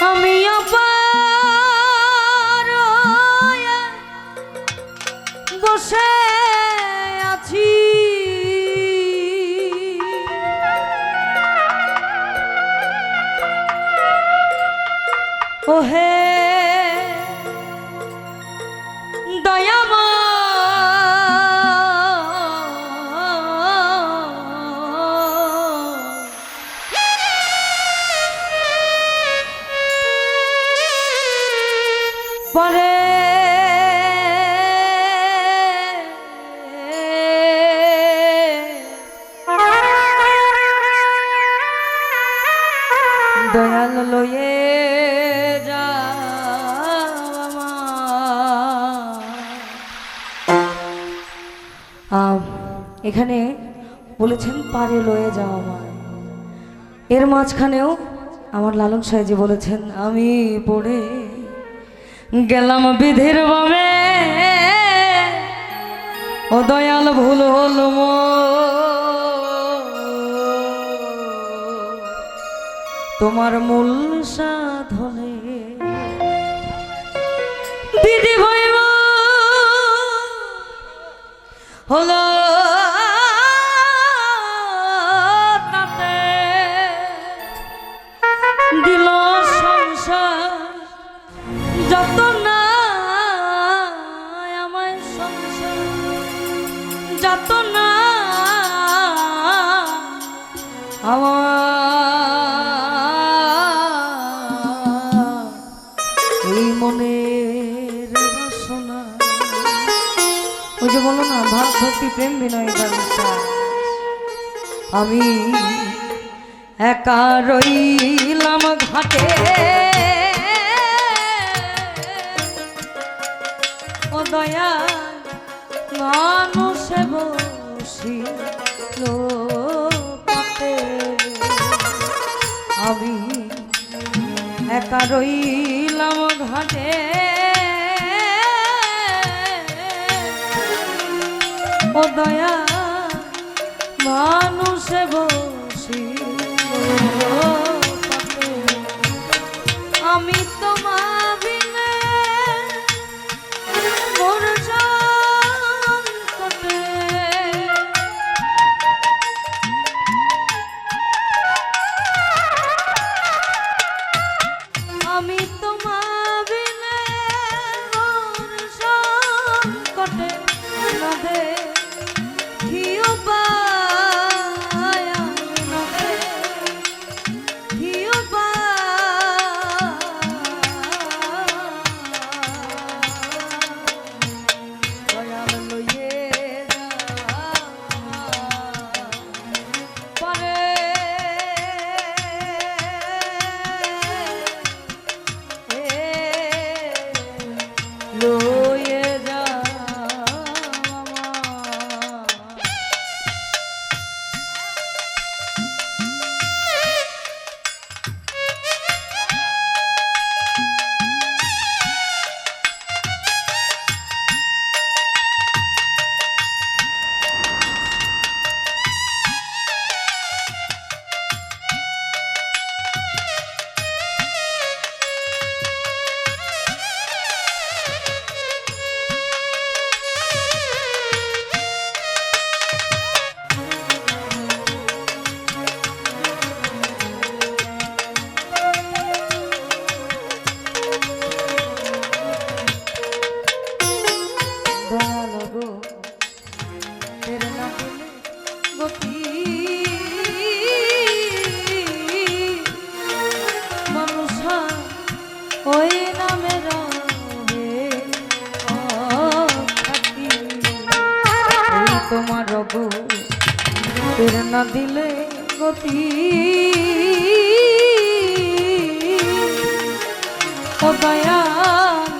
আমি এখানে বলেছেন, পারে লয়ে যাও আমার। এর মাঝখানেও আমার লালন সাহেজি বলেছেন, আমি পড়ে গেলাম বিধির বামে। ও দয়াল, ভুল হল তোমার মূল সাধনে হলো তাতে দিল সংসার যত না আমায় সংসার যত না আমার প্রেম বিনয় আমি একা রইলাম ঘাটে। ও দয়া মানুষে বসিল আমি একা রইলাম ঘাটে। ও দয়া মানুষে বসি আমি তেরে না দিলে গতি ও দয়াল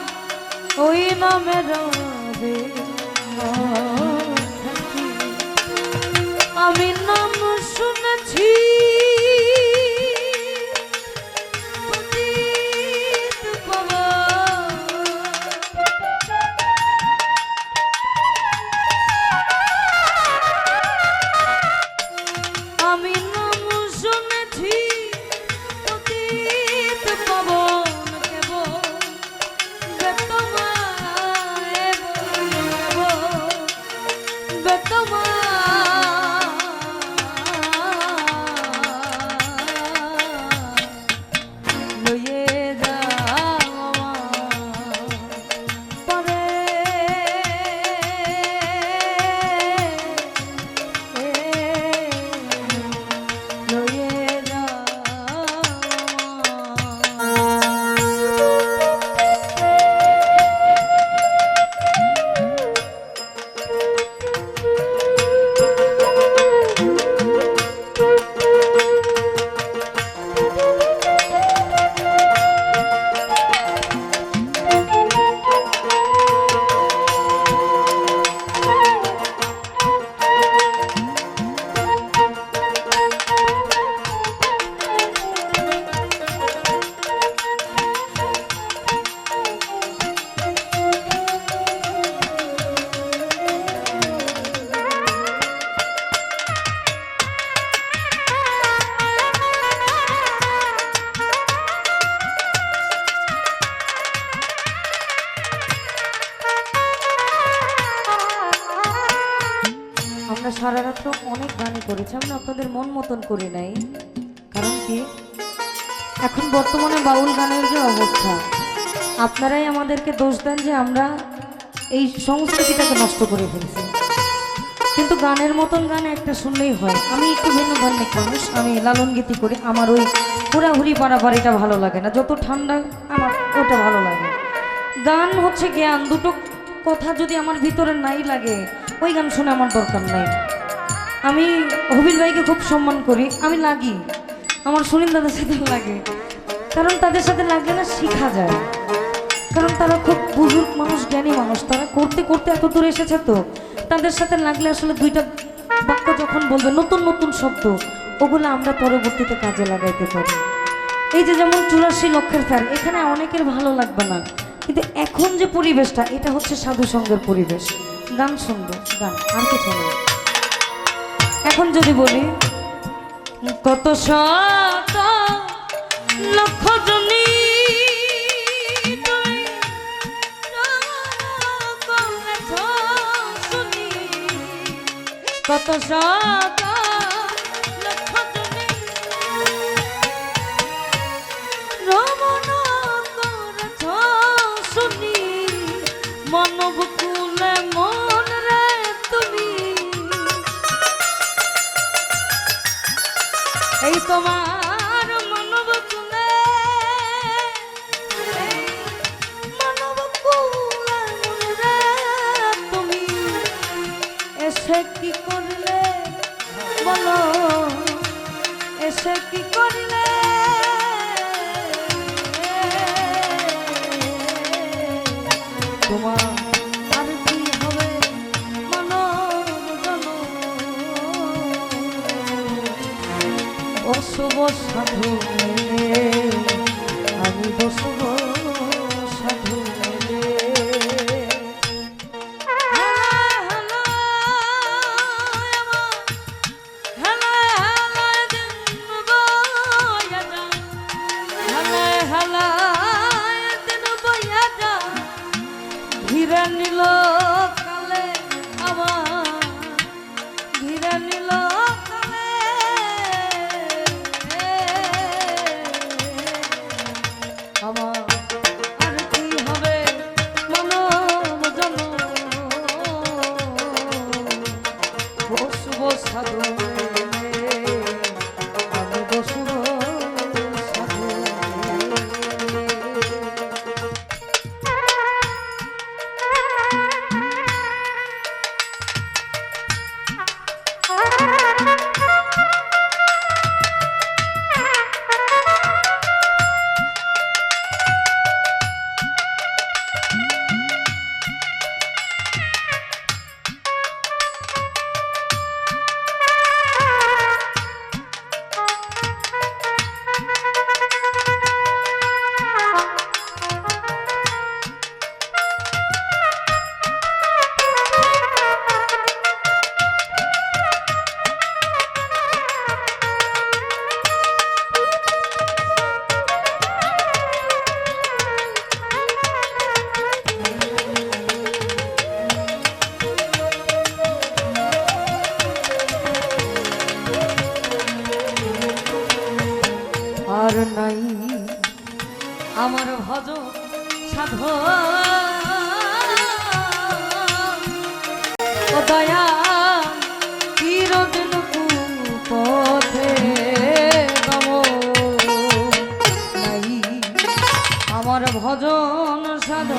ওই নামে রে। আমি নাম শুনেছি করেছি আমি আপনাদের মন মতন করি নাই। কারণ কি? এখন বর্তমানে বাউল গানের যে অবস্থা, আপনারাই আমাদেরকে দোষ দেন যে আমরা এই সংস্কৃতিটাকে নষ্ট করে ফেলছি। কিন্তু গানের মতন গান একটা শুনলেই হয়। আমি একটু ভিন্ন ধরনের মানুষ, আমি লালন গীতি করি, আমার ওই হুড়াহুড়ি পাড়াপাড়িটা ভালো লাগে না। যত ঠান্ডা, আমার ওটা ভালো লাগে। গান হচ্ছে জ্ঞান, দুটো কথা যদি আমার ভিতরে নাই লাগে, ওই গান শুনে আমার দরকার নাই। আমি হবির ভাইকে খুব সম্মান করি, আমি লাগি। আমার সুনীল দাদার সাথে লাগে। কারণ তাদের সাথে লাগলে না শেখা যায়। কারণ তারা খুব বুজুর্গ মানুষ, জ্ঞানী মানুষ। তারা করতে করতে এত দূর এসেছে তো। তাদের সাথে লাগলে আসলে দুইটা বাক্য যখন বলবে, নতুন নতুন শব্দ, ওগুলো আমরা পরবর্তীতে কাজে লাগাইতে পারি। এই যে যেমন চুরাশি লক্ষের ফ্যান এখানে অনেকের ভালো লাগবে না। কিন্তু এখন যে পরিবেশটা, এটা হচ্ছে সাধু সঙ্গের পরিবেশ। গান সুন্দর গান, আর কিছু না। এখন যদি বলি কত শত লক্ষ। কত শত তোমার মানব কুলে। মানব কুলে তুমি এসে কি করলে? বলো এসে কি করলে? অশুভ সাধু আমি বসব সাধু কালে আমার ধীরে নিল ভজন সাধ